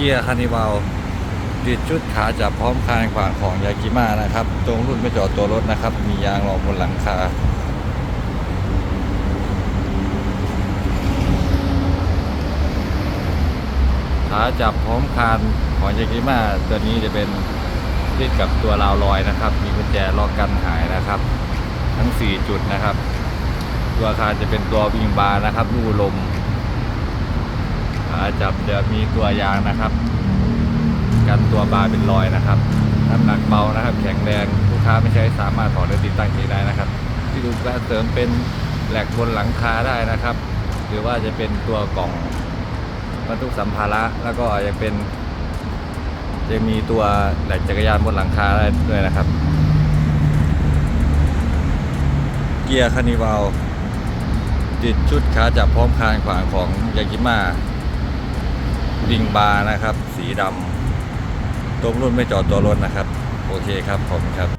กียร์คานิวัลติดชุดขาจับพร้อมคานขวางของยากิมานะครับ ตรงรุ่นไม่จอดตัวรถนะครับ มียางรองบนหลังคาขาจับพร้อมคานของยากิมาตัวนี้จะเป็นติดกับตัวราวลอยนะครับ มีกุญแจล็อกกันหายนะครับ ทั้ง 4 จุดนะครับ ตัวอาคารจะเป็นตัววิงบาร์นะครับรูลมาจับจะมีตัวยางนะครับ กันตัวบาร์เป็นรอยนะครับน้ำหนักเบานะครับ แข็งแรงลูกค้าไม่ใช้สามารถถอดและติดตั้งเองได้นะครับ ที่ดูกาเสริมเป็นแหลกบนหลังคาได้นะครับ หรือว่าจะเป็นตัวกล่องบรรทุกสัมภาระแล้วก็ยังเป็นจะมีตัวแหลกจักรยานบนหลังคาได้ด้วยนะครับ เกียร์คานิวัลติดชุดขาจับพร้อมคานขวางของยากิม่า ดิงบาร์นะครับ สีดำตรงรุ่นไม่จอดตัวรถนะครับ โอเคครับผมครับ